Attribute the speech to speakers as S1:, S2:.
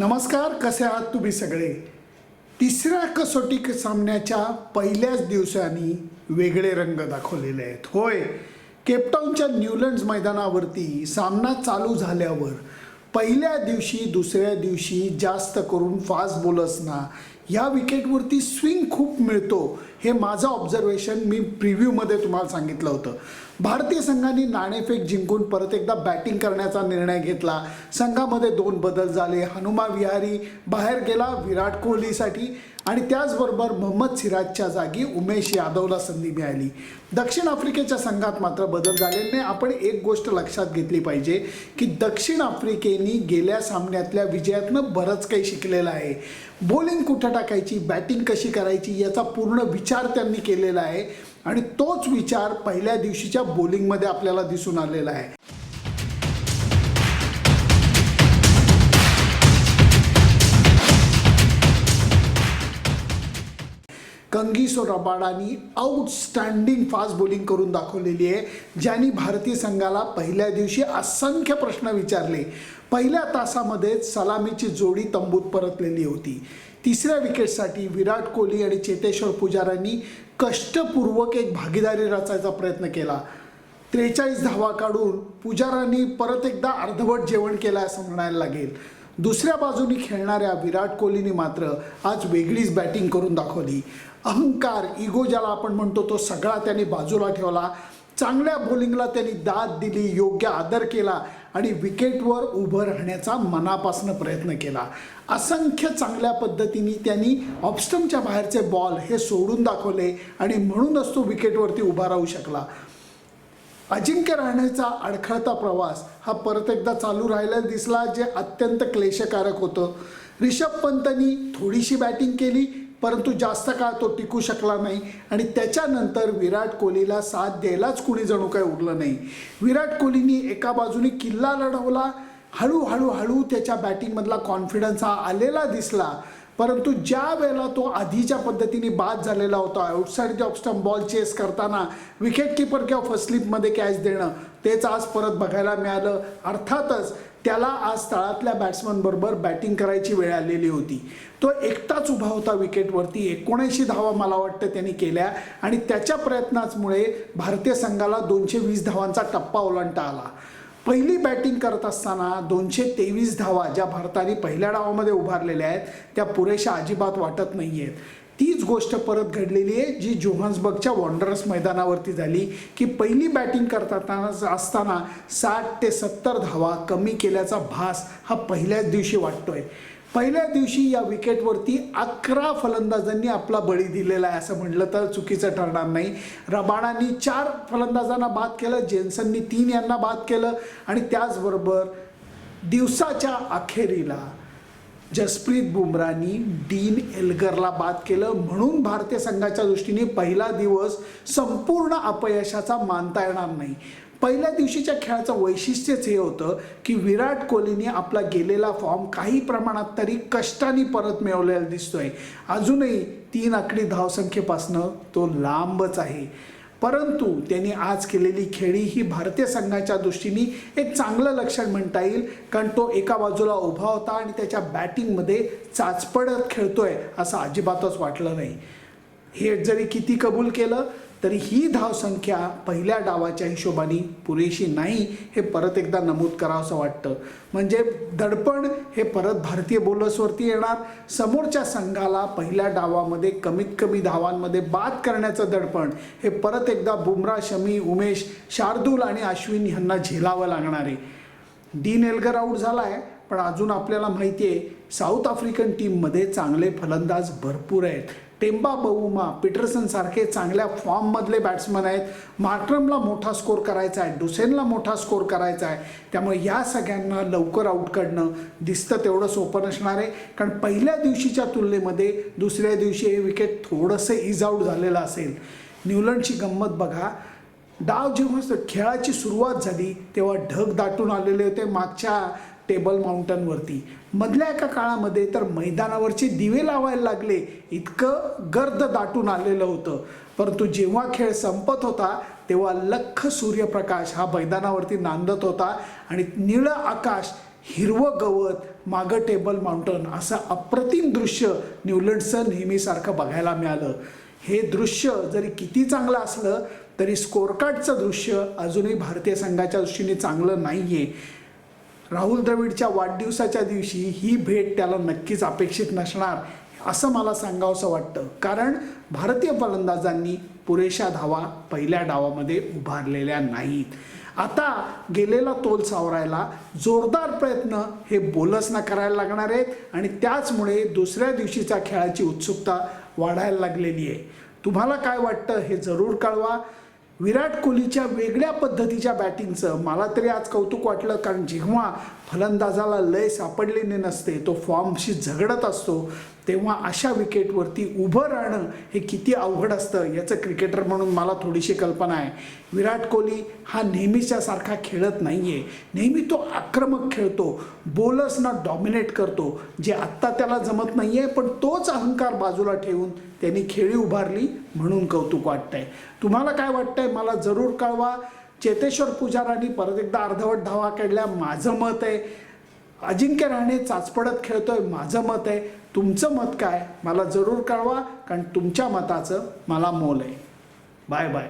S1: नमस्कार कसे आहात तुम्ही सगळे? तिसऱ्या कसोटी सामन्याच्या पहिल्याच दिवसांनी वेगळे रंग दाखवलेले आहेत. होय केपटाऊनच्या न्यूलंड्स मैदानावरती सामना चालू झाल्यावर पहिल्या दिवशी दुसऱ्या दिवशी जास्त करून फास्ट बॉलर्सना या विकेटवरती स्विंग खूप मिळतो. हे माझं ऑब्झर्वेशन मी प्रिव्ह्यूमध्ये तुम्हाला सांगितलं होतं. भारतीय संघाने नाणेफेक जिंकून परत एकदा बॅटिंग करण्याचा निर्णय घेतला. संघामध्ये दोन बदल झाले. हनुमा विहारी बाहेर गेला. विराट कोहलीसाठी आणि त्याचबरोबर मोहम्मद सिराजच्या जागी उमेश यादवला संधी मिळाली. दक्षिण आफ्रिकेच्या संघात मात्र बदल झालेले नाही आपण एक गोष्ट लक्षात घेतली पाहिजे की दक्षिण आफ्रिकेने गेल्या सामन्यातल्या विजयातनं बरंच काही शिकलेलं आहे. बॉलिंग कुठं टाकायची बॅटिंग कशी करायची याचा पूर्ण विचार त्यांनी केलेला आहे. आणि तोच विचार पहिल्या दिवशीच्या बॉलिंगमध्ये आपल्याला दिसून आलेला आहे. कंगिसो रबाडानी आउटस्टँडिंग फास्ट बॉलिंग करून दाखवलेली आहे ज्यांनी भारतीय संघाला पहिल्या दिवशी असंख्य प्रश्न विचारले. पहिल्या तासामध्येच सलामीची जोडी तंबूत परतलेली होती. तिसऱ्या विकेटसाठी विराट कोहली आणि चेतेश्वर पुजारांनी कष्टपूर्वक एक भागीदारी रचायचा प्रयत्न केला. त्रेचाळीस धावा काढून पुजारांनी परत एकदा अर्धवट जेवण केलं असं म्हणायला लागेल. दुसऱ्या बाजूनी खेळणाऱ्या विराट कोहलीने मात्र आज वेगळीच बॅटिंग करून दाखवली. अहंकार इगो ज्याला आपण म्हणतो तो सगळा त्यांनी बाजूला ठेवला. चांगल्या बॉलिंगला त्यांनी दाद दिली योग्य आदर केला आणि विकेटवर उभं राहण्याचा मनापासून प्रयत्न केला. असंख्य चांगल्या पद्धतीने त्यांनी ऑप्स्टमच्या बाहेरचे बॉल हे सोडून दाखवले आणि म्हणूनच तो विकेटवरती उभा राहू शकला. अजिंक्य राहण्याचा अडखळता प्रवास हा परत एकदा चालू राहिलेला दिसला जे अत्यंत क्लेशकारक होतं. रिषभ पंतनी थोडीशी बॅटिंग केली परंतु जास्त काळ तो टिकू शकला नाही आणि त्याच्यानंतर विराट कोहलीला साथ द्यायलाच कुणी जणू काही उरलं नाही. विराट कोहलीनी एका बाजूने किल्ला लढवला. हळूहळू हळू त्याच्या बॅटिंगमधला कॉन्फिडन्स हा आलेला दिसला. परंतु ज्या वेळेला तो आधीच्या पद्धतीने बाद झालेला होता outside the off stump ball chase करताना विकेट किपर किंवा फर्स्ट स्लिपमध्ये कॅच देणं तेच आज परत बघायला मिळालं. अर्थातच त्याला आज तळातल्या बॅट्समनबरोबर बॅटिंग करायची वेळ आलेली होती. तो एकटाच उभा होता विकेटवरती एकोणऐंशी धावा मला वाटतं त्यांनी केल्या आणि त्याच्या प्रयत्नाचमुळे भारतीय संघाला दोनशे वीस धावांचा टप्पा ओलांडता आला. पहिली बॅटिंग करत असताना दोनशे तेवीस धावा ज्या भारताने पहिल्या डावामध्ये उभारलेल्या आहेत त्या पुरेशा अजिबात वाटत नाही आहेत तीच गोष्ट परत घडलेली आहे जी जोहान्सबर्गच्या वॉन्डरस मैदानावरती झाली की पहिली बॅटिंग करताना असताना साठ ते सत्तर धावा कमी केल्याचा भास हा पहिल्याच दिवशी वाटतोय. पहिल्या दिवशी या विकेटवरती अकरा फलंदाजांनी आपला बळी दिलेला आहे असं म्हटलं तर चुकीचं ठरणार नाही. रबाडांनी चार फलंदाजांना बाद केलं जेन्सननी तीन यांना बाद केलं आणि त्याचबरोबर दिवसाच्या अखेरीला जसप्रीत बुमरानी डीन एल्गरला बाद केलं. म्हणून भारतीय संघाच्या दृष्टीने पहिला दिवस संपूर्ण अपयशाचा मानता येणार नाही. पहिल्या दिवशीच्या खेळाचं वैशिष्ट्यच हे होतं की विराट कोहलीने आपला गेलेला फॉर्म काही प्रमाणात तरी कष्टाने परत मिळवलेला दिसतोय. अजूनही तीन आकडी धावसंख्येपासनं तो लांबच आहे. परंतु त्यांनी आज केलेली खेळी ही भारतीय संघाच्या दृष्टीने एक चांगलं लक्षण म्हणता येईल. कारण तो एका बाजूला उभा होता आणि त्याच्या बॅटिंगमध्ये चाचपडत खेळतोय असं अजिबातच वाटलं नाही. हे जरी किती कबूल केलं तरी ही धावसंख्या पहिल्या डावाच्या हिशोबाने पुरेशी नाही हे परत एकदा नमूद करावंसं वाटतं. म्हणजे दडपण हे परत भारतीय बॉलर्सवरती येणार. समोरच्या संघाला पहिल्या डावामध्ये कमीत कमी धावांमध्ये बाद करण्याचं दडपण हे परत एकदा बुमरा शमी उमेश शार्दूल आणि अश्विन ह्यांना झेलावं लागणार आहे. डीन एल्गर आऊट झाला आहे पण अजून आपल्याला माहिती आहे साऊथ आफ्रिकन टीममध्ये चांगले फलंदाज भरपूर आहेत. टेम्बा बहुमा पीटरसन सारखे चांगल्या फॉर्ममधले बॅट्समन आहेत. मार्ट्रमला मोठा स्कोर करायचा आहे. डुसेनला मोठा स्कोर करायचा आहे. त्यामुळे या सगळ्यांना लवकर आऊट करणं दिसतं तेवढं सोपं नसणार आहे. कारण पहिल्या दिवशीच्या तुलनेमध्ये दुसऱ्या दिवशी हे विकेट थोडंसं इज आऊट झालेलं असेल. न्यूलंडची गंमत बघा. डाव जेव्हा खेळाची सुरुवात झाली तेव्हा ढग दाटून आलेले होते. मागच्या टेबल माउंटनवरती. मधल्या एका काळामध्ये तर मैदानावरचे दिवे लावायला लागले. इतकं गर्द दाटून आलेलं होतं. परंतु जेव्हा खेळ संपत होता तेव्हा लख सूर्यप्रकाश हा मैदानावरती नांदत होता आणि निळं आकाश हिरवं गवत मागं टेबल माउंटन असं अप्रतिम दृश्य न्यूलंडचं नेहमीसारखं बघायला मिळालं. हे दृश्य जरी किती चांगलं असलं तरी स्कोरकार्डचं दृश्य अजूनही भारतीय संघाच्या दृष्टीने चांगलं नाही आहे राहुल द्रविडच्या वाढदिवसाच्या दिवशी ही भेट त्याला नक्कीच अपेक्षित नसणार असं मला सांगावंसं वाटतं. कारण भारतीय फलंदाजांनी पुरेशा धावा पहिल्या डावामध्ये उभारलेल्या नाहीत. आता गेलेला तोल सावरायला जोरदार प्रयत्न हे बोलसना करायला लागणार आहेत आणि त्याचमुळे दुसऱ्या दिवशीच्या खेळाची उत्सुकता वाढायला लागलेली आहे. तुम्हाला काय वाटतं हे जरूर कळवा. विराट कोहलीच्या वेगळ्या पद्धतीच्या बॅटिंगचं मला तरी आज कौतुक वाटलं कारण जेव्हा फलंदाजाला लय सापडलेली नसते तो फॉर्मशी झगडत असतो तेव्हा अशा विकेटवरती उभं राहणं हे किती अवघड असतं याचं क्रिकेटर म्हणून मला थोडीशी कल्पना आहे. विराट कोहली हा नेहमीच्या सारखा खेळत नाही आहे नेहमी तो आक्रमक खेळतो बोलर्सना डॉमिनेट करतो जे आत्ता त्याला जमत नाही आहे पण तोच अहंकार बाजूला ठेवून त्यांनी खेळी उभारली म्हणून कौतुक वाटतंय. तुम्हाला काय वाटतंय? मला जरूर कळवा. चेतेश्वर पुजारांनी परत एकदा अर्धवट धावा काढल्या. माझं मत आहे अजिंक्य राहणे चाचपडत खेळतोय माझं मत आहे. तुमचं मत काय? मला जरूर कळवा कारण तुमच्या मताचं मला मोल आहे. Bye bye.